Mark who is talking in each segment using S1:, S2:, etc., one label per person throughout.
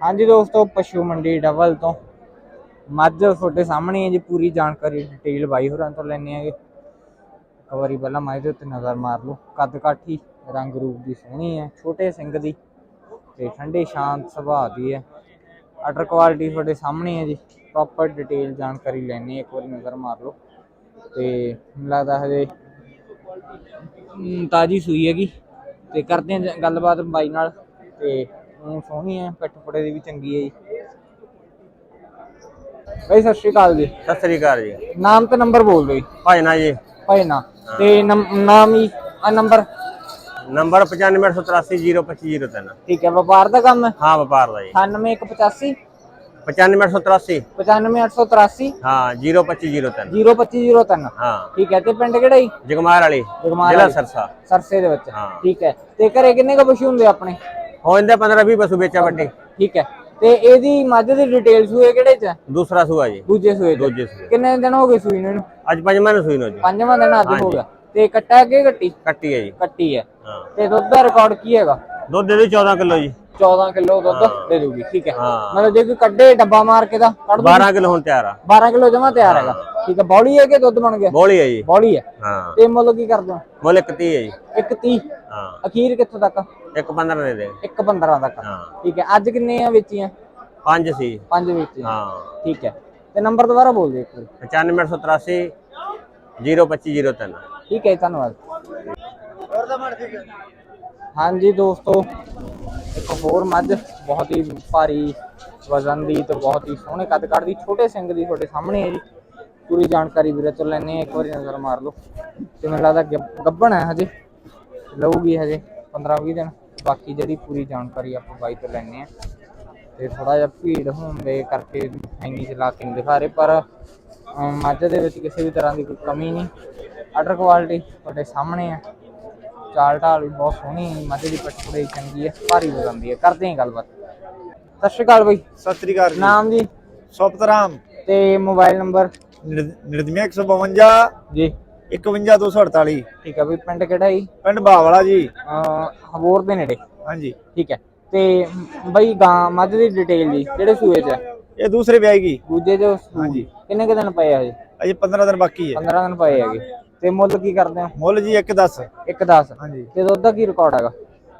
S1: ਹਾਂਜੀ ਦੋਸਤੋ, ਪਸ਼ੂ ਮੰਡੀ ਡਬਲ ਤੋਂ। ਮੱਝ ਤੁਹਾਡੇ ਸਾਹਮਣੇ ਹੈ ਜੀ, ਪੂਰੀ ਜਾਣਕਾਰੀ ਡਿਟੇਲ ਬਾਈ ਹੋਰਾਂ ਤੋਂ ਲੈਣੇ ਆਗੇ ਇੱਕ ਵਾਰੀ ਪਹਿਲਾਂ ਮੱਝ ਦੇ ਉੱਤੇ ਨਜ਼ਰ ਮਾਰ ਲਓ। ਕੱਦ ਕਾਠੀ, ਰੰਗ ਰੂਪ ਦੀ ਸੋਹਣੀ ਹੈ, ਛੋਟੇ ਸਿੰਘ ਦੀ ਤੇ ਠੰਡੇ, ਸ਼ਾਂਤ ਸੁਭਾਅ ਦੀ ਹੈ। ਆਰਡਰ ਕੁਆਲਿਟੀ ਤੁਹਾਡੇ ਸਾਹਮਣੇ ਹੈ ਜੀ। ਪ੍ਰੋਪਰ ਡਿਟੇਲ ਜਾਣਕਾਰੀ ਲੈਣੀ ਇੱਕ ਵਾਰੀ ਨਜ਼ਰ ਮਾਰ ਲਓ। ਤੇ ਲੱਗਦਾ ਹਜੇ ਤਾਜੀ ਸੂਈ ਹੈਗੀ। ਤੇ ਕਰਦੇ ਹਾਂ ਗੱਲਬਾਤ ਬਾਈ ਨਾਲ। ਤੇ ਉਹ ਸੋਹਣੀ ਹੈ ਪਿੱਠ ਪੁੜੇ ਦੀ ਵੀ ਚੰਗੀ ਹੈ ਜੀ। ਬਾਈ ਸਤਿ ਸ਼੍ਰੀ ਅਕਾਲ ਜੀ।
S2: ਸਤਿ ਸ੍ਰੀ ਅਕਾਲ ਜੀ।
S1: ਨਾਮ ਤੇ ਨੰਬਰ ਬੋਲ ਦਿਓ ਜੀ।
S2: ਭਾਈ ਨਾ ਜੀ।
S1: ਭਾਈ ਨਾ। ਤੇ ਨੰਮ- ਨਾਮ ਹੀ ਆ ਨੰਬਰ?
S2: ਨੰਬਰ 9588025003
S1: ਠੀਕ ਹੈ ਵਪਾਰ ਦਾ ਕੰਮ? ਹੈ
S2: ਹਾਂ ਵਪਾਰ ਦਾ ਜੀ।
S1: 9885
S2: 9588
S1: 95883
S2: ਹਾਂ 02503
S1: 02503
S2: ਹਾਂ।
S1: ਠੀਕ ਹੈ ਤੇ ਪਿੰਡ ਕਿਹੜਾ ਜੀ?
S2: ਜਗਮਾਰ ਵਾਲੀ
S1: ਜਗਮਾਰ
S2: ਜ਼ਿਲ੍ਹਾ
S1: ਵਾਲੀ।
S2: ਸਰਸਾ।
S1: ਸਰਸੇ ਦੇ ਵਿੱਚ।
S2: ਹਾਂ।
S1: ਠੀਕ ਹੈ ਤੇ ਘਰੇ ਕਿੰਨੇ ਕ ਪਸ਼ੂ ਹੁੰਦੇ ਆਪਣੇ?
S2: ਹੋ ਜਾਂਦੇ 15 20 ਪਸ਼ੂ ਵੇਚਾ ਵੱਡੇ।
S1: ਠੀਕ ਹੈ। ਤੇ ਇਹਦੀ ਮੱਝ ਦੀ ਡਿਟੇਲ ਸੂਏ ਕਿਹੜੇ ਚ ਹੈ?
S2: ਦੂਸਰਾ ਸੂਆ ਜੀ।
S1: ਦੂਜੇ ਸੂਏ ਚ।
S2: ਦੂਜੇ ਸੂਏ।
S1: ਕਿੰਨੇ ਦਿਨ ਹੋ ਗਏ ਸੂਈ ਨੂੰ ਇਹਨੂੰ?
S2: ਅੱਜ ਪੰਜਵਾਂ ਨੂੰ ਸੂਈ ਨੂੰ ਜੀ।
S1: ਪੰਜਵਾਂ ਦਿਨ ਅੱਜ ਹੋ ਗਿਆ। ਤੇ ਕੱਟਾ ਅੱਗੇ ਕੱਟੀ?
S2: ਕੱਟੀ ਹੈ ਜੀ।
S1: ਕੱਟੀ ਹੈ।
S2: ਹਾਂ।
S1: ਤੇ ਦੁੱਧ ਦਾ ਰਿਕਾਰਡ ਕੀ ਹੈਗਾ?
S2: ਦੁੱਧ ਦੇ ਦਿਓ 14 ਕਿਲੋ ਜੀ।
S1: 14 ਕਿਲੋ ਦੁੱਧ ਦੇ ਦੂਗੀ ਠੀਕ ਹੈ।
S2: ਹਾਂ।
S1: ਮਤਲਬ ਜੇ ਕੋਈ ਕੱਢੇ ਡੱਬਾ ਮਾਰ ਕੇ ਦਾ ਕੱਢ ਦੂ
S2: 12 ਕਿਲੋ ਹੁਣ ਤਿਆਰ ਆ।
S1: 12 ਕਿਲੋ ਜਮਾ ਤਿਆਰ ਹੈਗਾ। ਠੀਕ ਹੈ ਬੌਲੀ ਹੈ ਕਿ ਦੁੱਧ ਬਣ ਗਿਆ?
S2: ਬੋਲੀ ਹੈ ਜੀ।
S1: ਬੌਲੀ ਹੈ।
S2: ਹਾਂ।
S1: ਤੇ ਮੁੱਲ ਕੀ ਕਰਦੇ? ਹੋ
S2: ਮੁੱਲ ਇੱਕ 30 ਹੈ ਜੀ।
S1: ਇੱਕ 30
S2: ਹਾਂ।
S1: ਅਖੀਰ ਕਿੱਥੋਂ ਤੱਕ?
S2: ਇੱਕ 15 ਦੇ ਦੇ।
S1: ਇੱਕ 15 ਤੱਕ।
S2: ਹਾਂ।
S1: ਠੀਕ ਹੈ ਅੱਜ ਕਿੰਨੇ ਆ ਵੇਚੀਆਂ?
S2: ਪੰਜ ਸੀ।
S1: ਪੰਜ ਵੇਚੀਆਂ।
S2: ਹਾਂ।
S1: ਠੀਕ ਹੈ। ਤੇ ਨੰਬਰ ਦੁਬਾਰਾ ਬੋਲ ਦਿਓ ਇੱਕ ਵਾਰੀ।
S2: 9583 02503
S1: ਠੀਕ ਹੈ ਜੀ, ਧੰਨਵਾਦ। ਹਾਂਜੀ ਦੋਸਤੋ ਇੱਕ ਹੋਰ ਮੱਝ, ਬਹੁਤ ਹੀ ਭਾਰੀ ਵਜ਼ਨ ਦੀ ਤੇ ਬਹੁਤ ਹੀ ਸੋਹਣੇ ਕੱਦ ਕੱਢਦੀ, ਛੋਟੇ ਸਿੰਘ ਦੀ ਤੁਹਾਡੇ ਸਾਹਮਣੇ ਹੈ ਜੀ। ਪੂਰੀ ਜਾਣਕਾਰੀ ਵੀਰੇ ਤੋਂ ਲੈਣੇ ਆ ਇੱਕ ਵਾਰੀ ਨਜ਼ਰ ਮਾਰ ਲਓ। ਤੇ ਮੈਨੂੰ ਲੱਗਦਾ ਗੱਬ- ਗੱਭਣ ਹੈ ਹਜੇ, ਲਊਗੀ ਹਜੇ 15 20 ਦਿਨ। ਬਾਕੀ ਜਿਹੜੀ ਪੂਰੀ ਜਾਣਕਾਰੀ ਆਪਾਂ ਬਾਈ ਤੋਂ ਲੈਣੇ ਆ ਤੇ ਥੋੜਾ ਜਿਹਾ ਭੀੜ ਹੋਣ ਦੇ ਕਰਕੇ ਇੰਨੀ ਚਲਾ ਕੇ ਨਹੀਂ ਦਿਖਾ ਰਹੇ, ਪਰ ਮੱਝ ਦੇ ਵਿੱਚ ਕਿਸੇ ਵੀ ਤਰ੍ਹਾਂ ਦੀ ਕੋਈ ਕਮੀ ਨਹੀਂ। ਆਰਡਰ ਕੁਆਲਿਟੀ ਤੁਹਾਡੇ ਸਾਹਮਣੇ ਹੈ। ਚਾਲ ਢਾਲ ਵੀ ਬਹੁਤ ਸੋਹਣੀ ਹੈ ਮੱਝ ਦੀ ਪਟਪੜੇ ਚੰਗੀ ਹੈ ਭਾਰੀ ਵਜਾਉਂਦੀ ਹੈ। ਕਰਦੇ ਹਾਂ ਗੱਲਬਾਤ। ਸਤਿ ਸ਼੍ਰੀ ਅਕਾਲ ਬਾਈ।
S3: ਸਤਿ ਸ੍ਰੀ ਅਕਾਲ ਜੀ।
S1: ਨਾਮ ਜੀ?
S3: ਸੁਪਤਰਾਮ
S1: ਤੇ ਮੋਬਾਈਲ ਨੰਬਰ?
S3: 99 152
S1: ਜੀ।
S3: 51248
S1: ਠੀਕ ਹੈ ਬਈ ਪਿੰਡ ਕਿਹੜਾ ਜੀ?
S3: ਪਿੰਡ ਬਾਵਲਾ ਜੀ।
S1: ਅਹ ਹਬੋਰ ਦੇ ਨੇੜੇ।
S3: ਹਾਂਜੀ।
S1: ਠੀਕ ਹੈ। ਤੇ ਬਈ ਗਾਂ ਮੱਝ ਦੀ ਡਿਟੇਲ ਜੀ ਕਿਹੜੇ ਸੂਏ 'ਚ ਹੈ?
S3: ਇਹ ਦੂਸਰੇ ਵਿਆਹੇਗੀ
S1: ਦੂਜੇ 'ਚ
S3: ਹਾਂਜੀ।
S1: ਕਿੰਨੇ ਕੁ ਦਿਨ ਪਏ ਆ ਜੀ
S3: ਅਜੇ 15 ਦਿਨ ਬਾਕੀ ਹੈ।
S1: 15 ਦਿਨ ਪਏ ਹੈਗੇ। ਤੇ ਮੁੱਲ ਕੀ ਕਰਦੇ ਹੋ?
S3: ਮੁੱਲ ਜੀ 110
S1: ਇੱਕ 10
S3: ਹਾਂਜੀ।
S1: ਤੇ ਦੁੱਧ ਦਾ ਕੀ ਰਿਕਾਰਡ ਹੈਗਾ?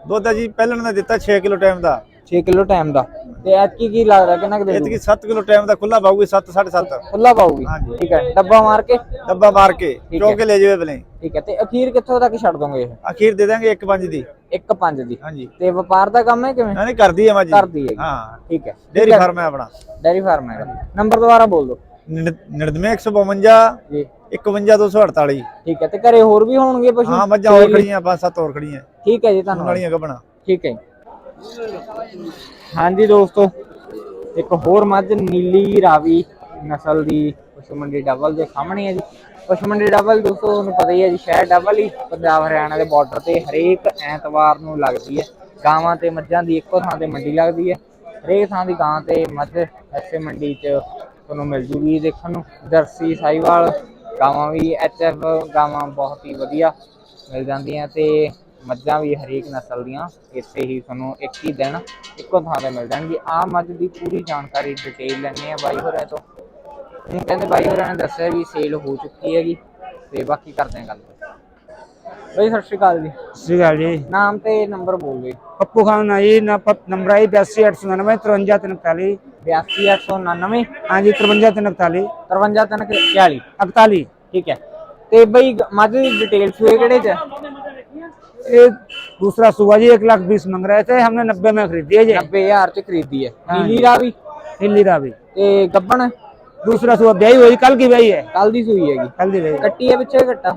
S3: ਦੁੱਧ ਆ ਜੀ ਪਹਿਲਾਂ ਨੇ ਦਿੱਤਾ 6 ਕਿਲੋ ਟਾਈਮ ਦਾ।
S1: 6 ਕਿਲੋ ਟਾਈਮ ਦਾ। ਤੇ ਐਤਕੀ ਕੀ ਲੱਗਦਾ ਕਿੰਨਾ ਕੁ ਦੇ
S3: ਇਤਕੀ 7 ਕਿਲੋ ਟਾਈਮ ਦਾ ਖੁੱਲਾ ਪਾਊਗੀ 7 7.5
S1: ਖੁੱਲਾ
S3: ਹਾਂਜੀ।
S1: ਠੀਕ ਹੈ। ਡੱਬਾ ਮਾਰ ਕੇ?
S3: ਡੱਬਾ ਮਾਰ ਕੇ
S1: ਠੀਕ
S3: ਚੋ ਕੇ ਲੈ ਜਾਵੇ ਬਲੇ
S1: ਠੀਕ ਹੈ। ਤੇ ਅਖੀਰ ਕਿੱਥੋਂ ਤੱਕ ਛੱਡ ਦੋਗੇ ਇਹ?
S3: ਅਖੀਰ ਦੇ ਦਾਂਗੇ 1.5 ਦੀ।
S1: 1.5 ਦੀ।
S3: ਹਾਂਜੀ।
S1: ਤੇ ਵਪਾਰ ਦਾ ਕੰਮ ਹੈ ਕਿਵੇਂ?
S3: ਨਹੀਂ ਕਰਦੀ ਹੈ ਮਾਜੀ
S1: ਕਰਦੀ ਹੈਗੀ
S3: ਹਾਂ।
S1: ਠੀਕ ਹੈ।
S3: ਡੇਰੀ ਫਾਰਮ ਹੈ। ਆਪਣਾ।
S1: ਡੈਰੀ ਫਾਰਮ ਹੈਗਾ ਨੰਬਰ ਦੁਬਾਰਾ ਬੋਲ ਦਿਓ।
S3: 99 152
S1: ਜੀ।
S3: 51248
S1: ਠੀਕ ਹੈ ਤੇ ਘਰੇ ਹੋਰ ਵੀ ਹੋਣਗੇ ਪਸ਼ੂ?
S3: ਹਾਂ ਮੱਝਾਂ ਹੋਰ ਖੜੀਆਂ ਪੰਜ ਸੱਤ ਹੋਰ ਖੜੀਆਂ।
S1: ਠੀਕ ਹੈ ਜੀ
S3: ਉਹਨਾਂ
S1: ਧੰਨਵਾਦ।
S3: ਵਾਲੀਆਂ ਗੱਬਣਾ।
S1: ਠੀਕ ਹੈ ਜੀ। ਹਾਂਜੀ ਦੋਸਤੋ ਇੱਕ ਹੋਰ ਮੱਝ ਨੀਲੀ ਰਾਵੀ ਨਸਲ ਦੀ ਪਸ਼ੂ ਮੰਡੀ ਡਬਲ ਦੇ ਸਾਹਮਣੇ ਹੈ ਜੀ। ਪਸ਼ੂ ਮੰਡੀ ਡਬਲ ਦੋਸਤੋ ਤੁਹਾਨੂੰ ਪਤਾ ਹੀ ਹੈ ਜੀ ਸ਼ਹਿਰ ਡਬਲ ਹੀ ਪੰਜਾਬ ਹਰਿਆਣਾ ਦੇ ਬਾਰਡਰ ਤੇ ਹਰੇਕ ਐਤਵਾਰ ਨੂੰ ਲੱਗਦੀ ਹੈ। ਗਾਵਾਂ ਤੇ ਮੱਝਾਂ ਦੀ ਇੱਕੋ ਥਾਂ ਤੇ ਮੰਡੀ ਲੱਗਦੀ ਹੈ। ਹਰੇਕ ਥਾਂ ਦੀ ਗਾਂ ਤੇ ਮੱਝ ਐਸੇ ਮੰਡੀ 'ਚ ਤੁਹਾਨੂੰ ਮਿਲ ਜੂਗੀ ਦੇਖਣ ਨੂੰ। ਜਰਸੀ, ਸਾਈਵਾਲ, ਗਾਵਾਂ ਵੀ ਐਚਐਫ, ਗਾਵਾਂ ਬਹੁਤ ਹੀ ਵਧੀਆ ਮਿਲ ਜਾਂਦੀਆਂ ਤੇ ਮੱਝਾਂ ਵੀ ਹਰੇਕ ਨਸਲ ਦੀਆਂ। ਇੱਥੇ ਹੀ ਤੁਹਾਨੂੰ ਇੱਕ ਹੀ ਦਿਨ ਇੱਕੋ ਥਾਂ ਤੇ ਮਿਲ ਜਾਣਗੀ। ਆ ਮੱਝ ਦੀ ਪੂਰੀ ਜਾਣਕਾਰੀ ਡਿਟੇਲ ਲੈਣੇ ਆ ਬਾਈ ਹੋਰਾਂ ਤੋਂ। ਕਹਿੰਦੇ ਬਾਈ ਹੋਰਾਂ ਨੇ ਦੱਸਿਆ ਵੀ ਸੇਲ ਹੋ ਚੁੱਕੀ ਹੈਗੀ ਤੇ ਬਾਕੀ ਕਰਦੇ ਹਾਂ ਗੱਲ। ਬਈ ਸਤਿ ਸ਼੍ਰੀ ਅਕਾਲ ਜੀ।
S4: ਸ੍ਰੀ ਅਕਾਲ ਜੀ।
S1: ਨਾਮ ਤੇ ਨੰਬਰ ਬੋਲ ਦਿਓ
S4: ਪੱਪੂ ਖਾਨ ਆ ਜੀ ਨੰਬਰ ਆਈ 82899 53341
S1: 82899
S4: ਹਾਂਜੀ 53341
S1: 53341 ਠੀਕ ਹੈ। ਤੇ ਬਈ ਮੱਝ ਦੀ ਡਿਟੇਲ ਸੂਏ ਕਿਹੜੇ ਚ?
S4: ਇਹ ਦੂਸਰਾ ਸੂਆ ਜੀ 1 ਲੱਖ 20 ਮੰਗ ਰਹੇ ਥੇ ਹਮਨੇ 90 ਮੈਂ ਖਰੀਦੀ ਹੈ ਜੀ
S1: 90000 ਚ ਖਰੀਦੀ ਹੈ। ਨੀਲੀ ਰਾਵੀ?
S4: ਨੀਲੀ ਰਾਵੀ।
S1: ਤੇ ਗੱਬਣ?
S4: ਦੂਸਰਾ ਸੂਆ ਵਿਆਹੀ ਹੋਈ ਕੱਲ ਕੀ ਵਿਆਹੀ ਹੈ?
S1: ਕੱਲ ਦੀ ਸੂਈ ਹੈਗੀ।
S4: ਕੱਲ ਦੀ ਵਿਆਹੀ
S1: ਕੱਟੀ ਹੈ ਪਿੱਛੇ
S4: ਘੱਟਾ?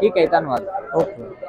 S1: ਠੀਕ ਹੈ ਜੀ, ਧੰਨਵਾਦ।
S4: ओके